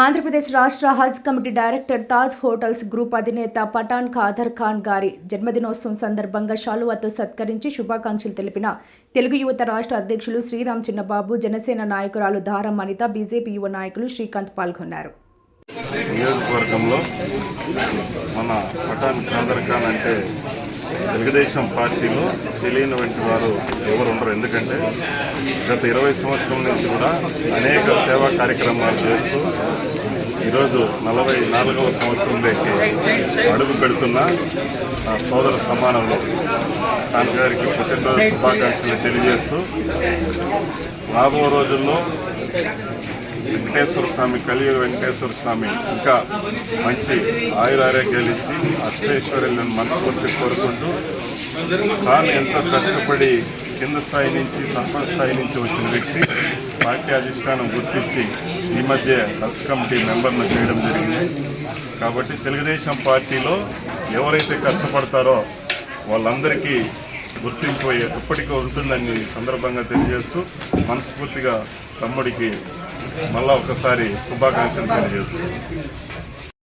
ఆంధ్రప్రదేశ్ రాష్ట్ర Haj committee director Taj hotels group అధినేత పఠాన్ ఖాదర్ ఖాన్ గారి జన్మదినోత్సవం సందర్భంగా షాలువాతో సత్కరించి శుభాకాంక్షలు తెలిపిన తెలుగు యువత రాష్ట్ర అధ్యక్షులు శ్రీరామ్ చిన్నబాబు జనసేన నాయకురాలు దారం అనిత బీజేపీ యువ నాయకులు శ్రీకాంత్ పాల్గొన్నారు. నియోజకవర్గంలో మన పఠాన్ ఖాదర్ ఖాన్ అంటే తెలుగుదేశం పార్టీలో తెలియని వంటి వారు ఎవరు ఉండరు. ఎందుకంటే గత ఇరవై సంవత్సరం నుంచి కూడా అనేక సేవా కార్యక్రమాలు చేస్తూ ఈరోజు నలభై నాలుగవ సంవత్సరంలోకి అడుగు పెడుతున్న సోదర సమానంలో ఖాన్ గారికి పుట్టినరోజు శుభాకాంక్షలు తెలియజేస్తూ రాబో రోజుల్లో వెంకటేశ్వర స్వామి కలియుగ వెంకటేశ్వర స్వామి ఇంకా మంచి ఆయురారోగ్యాలు ఇచ్చి అష్టైశ్వర్యాలను మనస్ఫూర్తి కోరుకుంటూ తాను ఎంతో కష్టపడి కింద స్థాయి నుంచి సర్పంచ్ స్థాయి నుంచి వచ్చిన వ్యక్తి పార్టీ అధిష్టానం గుర్తించి ఈ మధ్య హస్ కమిటీ మెంబర్ను చేయడం జరిగింది. కాబట్టి తెలుగుదేశం పార్టీలో ఎవరైతే కష్టపడతారో వాళ్ళందరికీ గుర్తింపు ఎప్పటికీ ఉంటుందని ఈ సందర్భంగా తెలియజేస్తూ మనస్ఫూర్తిగా తమ్ముడికి మళ్ళా ఒకసారి శుభాకాంక్షలు తెలియజేస్తూ